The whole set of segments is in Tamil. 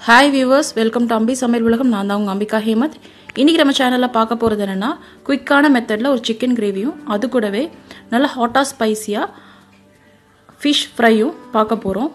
Hi viewers welcome to Ambi சமையல் உலகம் நான் தான் உங்கள் அம்பிகா ஹேமத் இன்றைக்கி நம்ம சேனலில் பார்க்க போகிறது என்னென்னா குயிக்கான மெத்தடில் ஒரு சிக்கன் கிரேவியும் அது கூடவே நல்ல ஹாட்டாக ஸ்பைஸியாக ஃபிஷ் ஃப்ரையும் பார்க்க போகிறோம்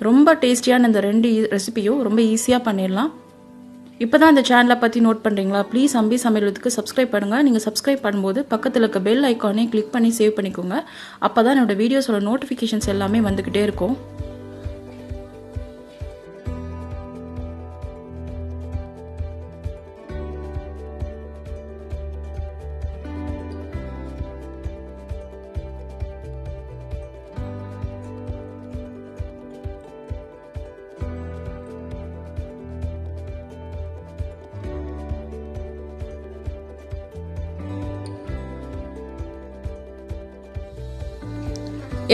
ரொம்ப டேஸ்டியான இந்த ரெண்டு e- ரெசிபியும் ரொம்ப ஈஸியாக பண்ணிடலாம். இப்போ தான் இந்த சேனலை பற்றி நோட் பண்ணுறீங்களா ப்ளீஸ் அம்பி சமையலுக்கு சப்ஸ்கிரைப் பண்ணுங்கள் நீங்கள் சப்ஸ்கிரைப் பண்ணும்போது பக்கத்தில் இருக்க பெல் ஐக்கானையும் கிளிக் பண்ணி சேவ் பண்ணிக்கோங்க. அப்போ தான் என்னோடய வீடியோஸோட நோட்டிஃபிகேஷன்ஸ் எல்லாமே வந்துக்கிட்டே இருக்கும்.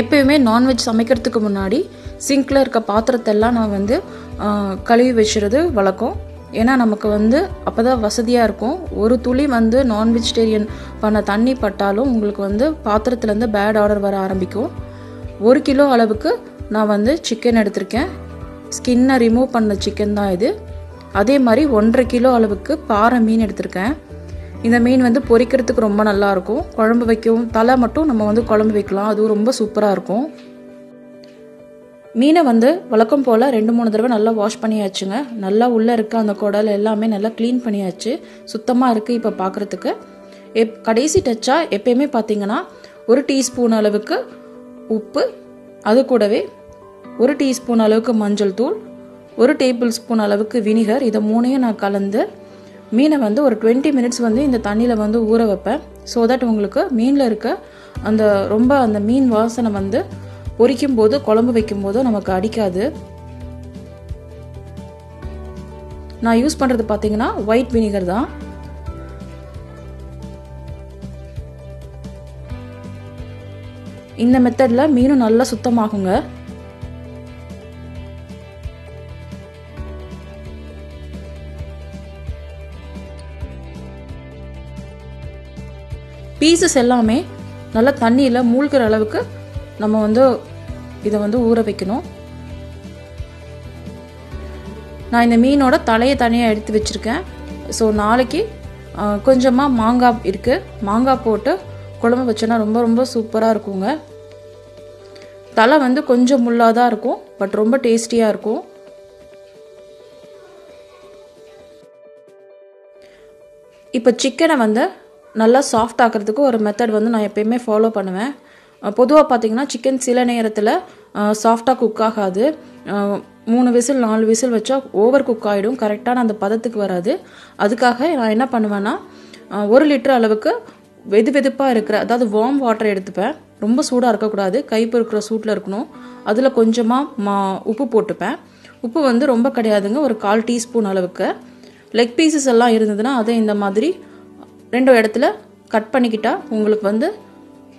எப்பயுமே நான்வெஜ் சமைக்கிறதுக்கு முன்னாடி சிங்கில் இருக்க பாத்திரத்தெல்லாம் நான் வந்து கழுவி வச்சுறது வழக்கம் ஏன்னா நமக்கு வந்து அப்போ தான் வசதியாக இருக்கும். ஒரு துளி வந்து நான் வெஜிடேரியன் பண்ண தண்ணி பட்டாலும் உங்களுக்கு வந்து பாத்திரத்துலேருந்து பேட் ஆர்டர் வர ஆரம்பிக்கும். ஒரு கிலோ அளவுக்கு நான் வந்து சிக்கன் எடுத்திருக்கேன். ஸ்கின்னை ரிமூவ் பண்ண சிக்கன் தான் இது. அதே மாதிரி ஒன்றரை கிலோ அளவுக்கு பாறை மீன் எடுத்திருக்கேன். இந்த மீன் வந்து பொரிக்கிறதுக்கு ரொம்ப நல்லாயிருக்கும் குழம்பு வைக்கவும் தலை மட்டும் நம்ம வந்து குழம்பு வைக்கலாம். அதுவும் ரொம்ப சூப்பராக இருக்கும். மீனை வந்து வழக்கம் போல் ரெண்டு மூணு தடவை நல்லா வாஷ் பண்ணியாச்சுங்க. நல்லா உள்ளே இருக்க அந்த குடல் எல்லாமே நல்லா க்ளீன் பண்ணியாச்சு. சுத்தமாக இருக்குது இப்போ பார்க்குறதுக்கு எப் கடைசி டச்சாக எப்பயுமே பார்த்தீங்கன்னா ஒரு டீஸ்பூன் அளவுக்கு உப்பு அது கூடவே ஒரு டீஸ்பூன் அளவுக்கு மஞ்சள் தூள் ஒரு டேபிள் ஸ்பூன் அளவுக்கு வினிகர் இதை மூணையும் நான் கலந்து மீனை வந்து ஒரு டுவெண்ட்டி மினிட்ஸ் வந்து இந்த தண்ணியில் வந்து ஊற வைப்பேன். ஸோ தட் உங்களுக்கு மீனில் இருக்க அந்த ரொம்ப அந்த மீன் வாசனை வந்து பொரிக்கும் போது குழம்பு வைக்கும் போது நமக்கு அடிக்காது. நான் யூஸ் பண்ணுறது பார்த்தீங்கன்னா ஒயிட் வினிகர் தான். இந்த மெத்தடில் மீனும் நல்லா சுத்தமாகுங்க. பீசஸ் எல்லாமே நல்லா தண்ணியில் மூழ்கிற அளவுக்கு நம்ம வந்து இதை வந்து ஊற வைக்கணும். நான் இந்த மீனோட தலையை தனியாக எடுத்து வச்சுருக்கேன். ஸோ நாளைக்கு கொஞ்சமாக மாங்காய் இருக்குது மாங்காய் போட்டு குழம்பு வச்சோன்னா ரொம்ப ரொம்ப சூப்பராக இருக்குங்க. தலை வந்து கொஞ்சம் முள்ளாக தான் இருக்கும் பட் ரொம்ப டேஸ்டியாக இருக்கும். இப்போ சிக்கனை வந்து நல்லா சாஃப்ட் ஆக்கிறதுக்கு ஒரு மெத்தட் வந்து நான் எப்பயுமே ஃபாலோ பண்ணுவேன். பொதுவாக பார்த்தீங்கன்னா சிக்கன் சில நேரத்தில் சாஃப்டாக குக் ஆகாது. மூணு விசில் நாலு விசில் வச்சா ஓவர் குக் ஆகிடும் கரெக்டான அந்த பதத்துக்கு வராது. அதுக்காக நான் என்ன பண்ணுவேன்னா ஒரு லிட்டர் அளவுக்கு வெது வெதுப்பாக இருக்கிற அதாவது வார்ம் வாட்டர் எடுத்துப்பேன். ரொம்ப சூடாக இருக்கக்கூடாது. கைப்பு இருக்கிற சூட்டில் இருக்கணும். அதில் கொஞ்சமாக மா உப்பு போட்டுப்பேன். உப்பு வந்து ரொம்ப கிடையாதுங்க. ஒரு கால் டீஸ்பூன் அளவுக்கு. லெக் பீசஸ் எல்லாம் இருந்ததுன்னா அதை இந்த மாதிரி ரெண்டு இடத்துல கட் பண்ணிக்கிட்டால் உங்களுக்கு வந்து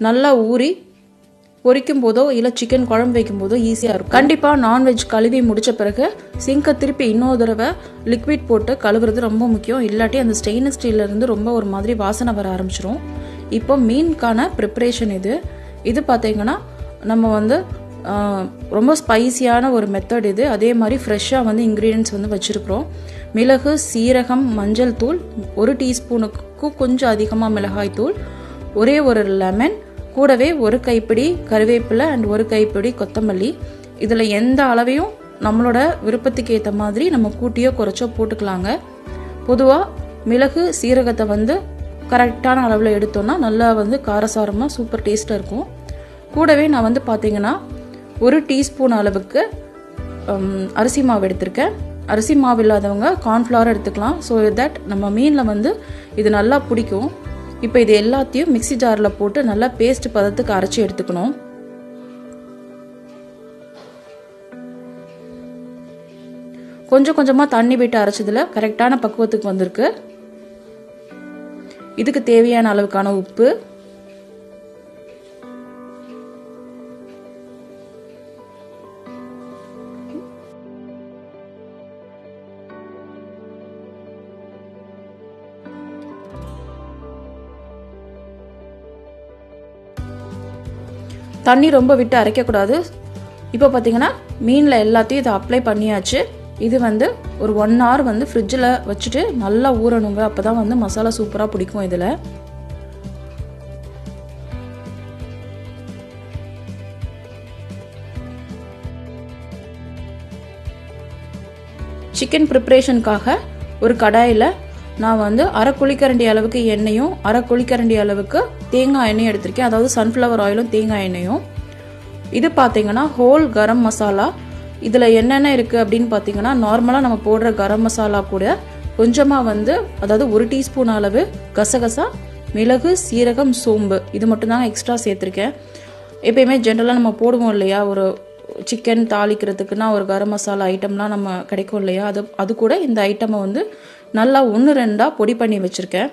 நல்லா ஊறி பொரிக்கும் போதோ இல்லை சிக்கன் குழம்பு வைக்கும் போதோ ஈஸியாக இருக்கும். கண்டிப்பாக நான்வெஜ் கழுவி முடித்த பிறகு சிங்கை திருப்பி இன்னொரு தடவை லிக்விட் போட்டு கழுவுறது ரொம்ப முக்கியம். இல்லாட்டி அந்த ஸ்டெயின்லெஸ் ஸ்டீல்லேருந்து ரொம்ப ஒரு மாதிரி வாசனை வர ஆரம்பிச்சிரும். இப்போ மீனுக்கான ப்ரிப்ரேஷன் இது. இது பார்த்தீங்கன்னா நம்ம வந்து ரொம்ப ஸ்பைசியான ஒரு மெத்தட் இது. அதே மாதிரி ஃப்ரெஷ்ஷாக வந்து இன்க்ரீடியன்ஸ் வந்து வச்சுருக்குறோம். மிளகு சீரகம் மஞ்சள் தூள் ஒரு டீஸ்பூனுக்கு கொஞ்சம் அதிகமாக மிளகாய் தூள் ஒரே ஒரு லெமன் கூடவே ஒரு கைப்பிடி கருவேப்பிலை அண்ட் ஒரு கைப்பிடி கொத்தமல்லி. இதில் எந்த அளவையும் நம்மளோட விருப்பத்துக்கு ஏற்ற மாதிரி நம்ம கூட்டியோ குறைச்சோ போட்டுக்கலாங்க. பொதுவாக மிளகு சீரகத்தை வந்து கரெக்டான அளவில் எடுத்தோம்னா நல்லா வந்து காரசாரமாக சூப்பர் டேஸ்ட்டாக இருக்கும். கூடவே நான் வந்து பார்த்தீங்கன்னா ஒரு டீஸ்பூன் அளவுக்கு அரிசி மாவு எடுத்திருக்கேன். அரிசி மாவு இல்லாதவங்க கார்ன்ஃப்ளவர் எடுத்துக்கலாம். ஸோ தட் நம்ம மீனில் வந்து இது நல்லா பிடிக்கும். இப்போ இது எல்லாத்தையும் மிக்சி ஜாரில் போட்டு நல்லா பேஸ்ட் பதத்துக்கு அரைச்சி எடுத்துக்கணும். கொஞ்சம் கொஞ்சமாக தண்ணி விட்டு அரைச்சதில் கரெக்டான பக்குவத்துக்கு வந்திருக்கு. இதுக்கு தேவையான அளவுக்கான உப்பு. தண்ணி ரொம்ப விட்டு அரைக்கக்கூடாது. இப்போ பார்த்தீங்கன்னா மீனில் எல்லாத்தையும் இதை அப்ளை பண்ணியாச்சு. இது வந்து ஒரு ஒன் ஹவர் வந்து ஃப்ரிட்ஜில் வச்சுட்டு நல்லா ஊறணுங்க. அப்போ தான் வந்து மசாலா சூப்பராக பிடிக்கும் இதில். சிக்கன் ப்ரிப்ரேஷனுக்காக ஒரு கடாயில் நான் வந்து அரை குழிக்கரண்டி அளவுக்கு எண்ணெயும் அரை குழிக்கரண்டி அளவுக்கு தேங்காய் எண்ணெயும் எடுத்திருக்கேன். அதாவது சன்ஃப்ளவர் ஆயிலும் தேங்காய் எண்ணெயும். இது பார்த்தீங்கன்னா ஹோல் கரம் மசாலா. இதில் என்னென்ன இருக்குது அப்படின்னு பார்த்தீங்கன்னா நார்மலாக நம்ம போடுற கரம் மசாலா கூட கொஞ்சமாக வந்து அதாவது ஒரு டீஸ்பூன் அளவு கசகசா மிளகு சீரகம் சோம்பு. இது மட்டும்தாங்க எக்ஸ்ட்ரா சேர்த்துருக்கேன். எப்பயுமே ஜென்ரலாக நம்ம போடுவோம் இல்லையா? ஒரு சிக்கன் தாளிக்கிறதுக்குன்னா ஒரு கரம் மசாலா ஐட்டம்லாம் நம்ம கிடைக்கும் இல்லையா? அது அது கூட இந்த ஐட்டமை வந்து நல்லா ஒன்று ரெண்டாக பொடி பண்ணி வச்சுருக்கேன்.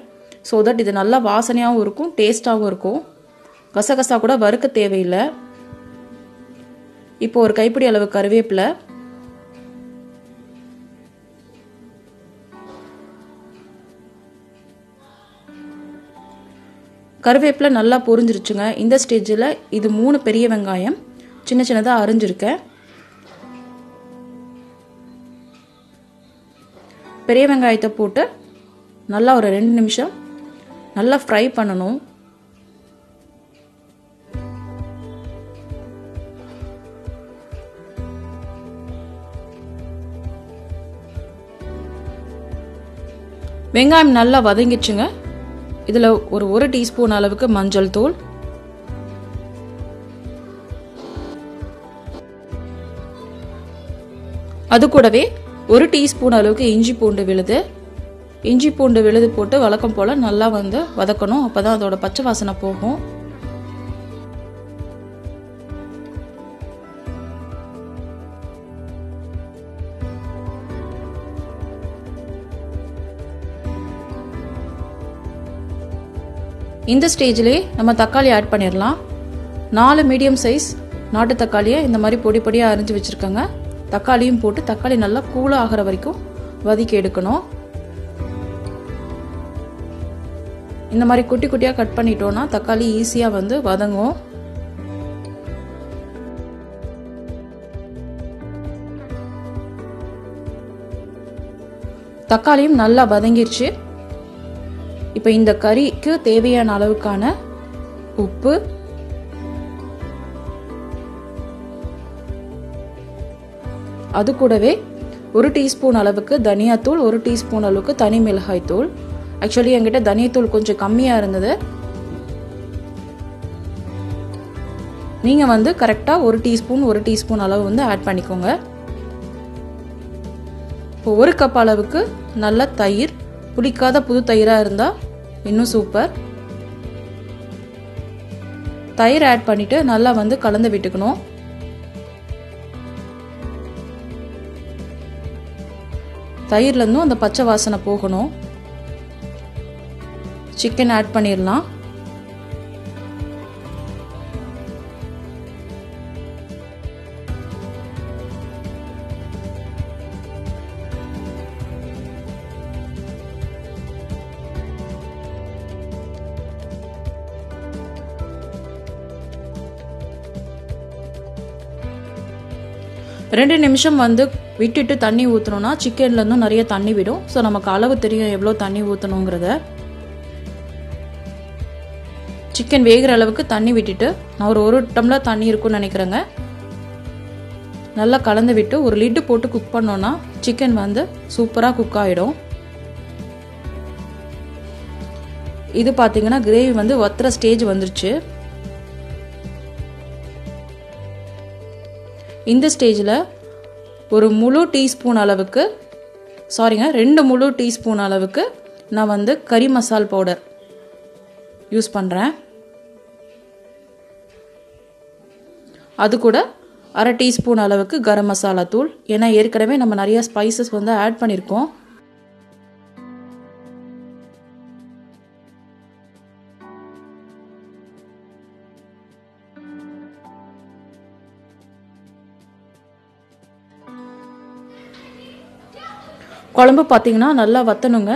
ஸோ தட் இது நல்லா வாசனையாகவும் இருக்கும் டேஸ்ட்டாகவும் இருக்கும். கசகசா கூட வறுக்க தேவையில்லை. இப்போ ஒரு கைப்பிடி அளவு கருவேப்பிலை. கருவேப்பிலை நல்லா பொரிஞ்சிருச்சுங்க. இந்த ஸ்டேஜில் இது மூணு பெரிய வெங்காயம். சின்ன சின்னதாக அரிஞ்சிருக்கேன். பெரிய வெங்காயத்தை போட்டு நல்லா ஒரு ரெண்டு நிமிஷம் நல்லா ஃப்ரை பண்ணணும். வெங்காயம் நல்லா வதங்கிடுச்சுங்க. இதில் ஒரு ஒரு டீஸ்பூன் அளவுக்கு மஞ்சள் தூள். அது கூடவே ஒரு டீஸ்பூன் அளவுக்கு இஞ்சி பூண்டு விழுது. இஞ்சி பூண்டு விழுது போட்டு வழக்கம் போல் நல்லா வந்து வதக்கணும். அப்போ தான் அதோட பச்சை வாசனை போகும். இந்த ஸ்டேஜ்லேயே நம்ம தக்காளி ஆட் பண்ணிடலாம் நாலு மீடியம் சைஸ் நாட்டு தக்காளியை இந்த மாதிரி பொடி பொடியாக அரிஞ்சு வச்சுருக்கோங்க. தக்காளியும் போட்டு தக்காளி நல்லா கூலாக ஆகிற வரைக்கும் வதக்கி எடுக்கணும். இந்த மாதிரி குட்டி குட்டியாக கட் பண்ணிட்டோன்னா தக்காளி ஈஸியாக வந்து வதங்கும். தக்காளியும் நல்லா வதங்கிருச்சு. இப்போ இந்த கறிக்கு தேவையான அளவுக்கான உப்பு அது கூடவே ஒரு டீஸ்பூன் அளவுக்கு தனியாத்தூள் ஒரு டீஸ்பூன் அளவுக்கு தனி மிளகாய் தூள். ஆக்சுவலி என்கிட்ட தனியாத்தூள் கொஞ்சம் கம்மியாக இருந்தது. நீங்கள் வந்து கரெக்டாக ஒரு டீஸ்பூன் ஒரு டீஸ்பூன் அளவு வந்து ஆட் பண்ணிக்கோங்க. இப்போ ஒரு கப் அளவுக்கு நல்ல தயிர். புளிக்காத புது தயிராக இருந்தால் இன்னும் சூப்பர் தயிர் ஆட் பண்ணிவிட்டு நல்லா வந்து கலந்து விட்டுக்கணும். தயிர்லேருந்தும் அந்த பச்சை வாசனை போகணும். சிக்கன் ஆட் பண்ணிடலாம் ரெண்டு நிமிஷம் வந்து விட்டுட்டு தண்ணி ஊற்றணும்னா சிக்கன்லேருந்தும் நிறைய தண்ணி விடும். ஸோ நமக்கு அளவு தெரியும் எவ்வளோ தண்ணி ஊற்றணுங்கிறத சிக்கன் வேகிற அளவுக்கு தண்ணி விட்டுட்டு நான் ஒரு ஒரு டம்ளர் தண்ணி இருக்கும்னு நினைக்கிறேங்க. நல்லா கலந்து விட்டு ஒரு லிட்டு போட்டு குக் பண்ணோன்னா சிக்கன் வந்து சூப்பராக குக் ஆகிடும் இது பார்த்தீங்கன்னா கிரேவி வந்து ஒத்துற ஸ்டேஜ் வந்துருச்சு. இந்த ஸ்டேஜில் ஒரு முழு டீஸ்பூன் அளவுக்கு சாரிங்க ரெண்டு முழு டீஸ்பூன் அளவுக்கு நான் வந்து கறி மசால் பவுடர் யூஸ் பண்ணுறேன் அது கூட அரை டீஸ்பூன் அளவுக்கு கரம் மசாலா தூள். ஏன்னா ஏற்கனவே நம்ம நிறைய ஸ்பைசஸ் வந்து ஆட் பண்ணியிருக்கோம் குழம்பு பார்த்தீங்கன்னா நல்லா வத்தணுங்க.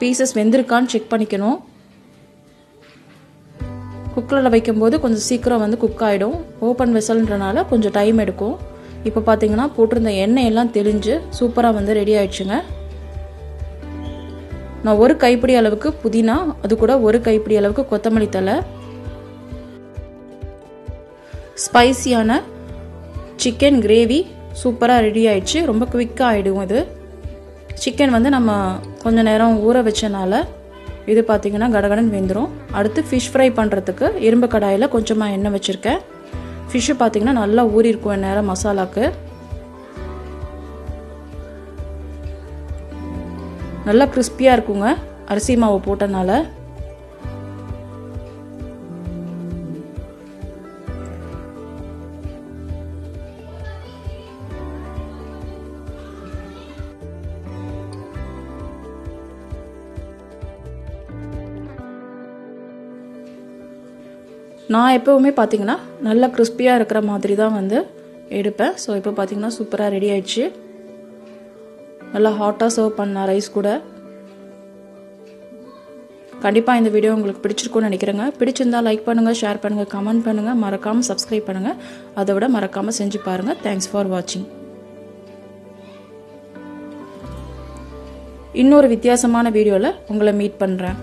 பீசஸ் வெந்திருக்கான்னு செக் பண்ணிக்கணும். குக்கரில் வைக்கும்போது கொஞ்சம் சீக்கிரம் வந்து குக் ஆகிடும் ஓப்பன் வெசல்ன்றனால கொஞ்சம் டைம் எடுக்கும். இப்போ பார்த்தீங்கன்னா போட்டிருந்த எண்ணெய் எல்லாம் தெளிஞ்சு சூப்பராக வந்து ரெடி ஆயிடுச்சுங்க. நான் ஒரு கைப்பிடி அளவுக்கு புதினா அது கூட ஒரு கைப்பிடி அளவுக்கு கொத்தமல்லி தலை ஸ்பைசியான சிக்கன் கிரேவி சூப்பராக ரெடி ஆயிடுச்சு. ரொம்ப குவிக்காக ஆகிடும் இது சிக்கன் வந்து நம்ம கொஞ்சம் நேரம் ஊற வச்சனால இது பார்த்திங்கன்னா கடகடன் வெந்துடும் அடுத்து ஃபிஷ் ஃப்ரை பண்ணுறதுக்கு இரும்பு கடாயில் கொஞ்சமாக எண்ணெய் வச்சுருக்கேன். ஃபிஷ்ஷு பார்த்திங்கன்னா நல்லா ஊறியிருக்கும் நேரம் மசாலாக்கு. நல்லா கிறிஸ்பியாக இருக்குங்க. அரிசி மாவு போட்டனால. நான் எப்போவுமே பார்த்தீங்கன்னா நல்லா கிறிஸ்பியாக இருக்கிற மாதிரி தான் வந்து எடுப்பேன். ஸோ இப்போ பார்த்தீங்கன்னா சூப்பராக ரெடி ஆயிடுச்சு. நல்லா ஹாட்டாக சர்வ் பண்ண ரைஸ் கூட. கண்டிப்பாக இந்த வீடியோ உங்களுக்கு பிடிச்சிருக்கும்னு நினைக்கிறேங்க. பிடிச்சிருந்தா லைக் பண்ணுங்கள் ஷேர் பண்ணுங்கள் கமெண்ட் பண்ணுங்கள் மறக்காமல் சப்ஸ்கிரைப் பண்ணுங்கள் அதை விட மறக்காமல் செஞ்சு பாருங்கள் தேங்க்ஸ் ஃபார் வாட்சிங் இன்னொரு வித்தியாசமான வீடியோவில் உங்களை மீட் பண்ணுறேன்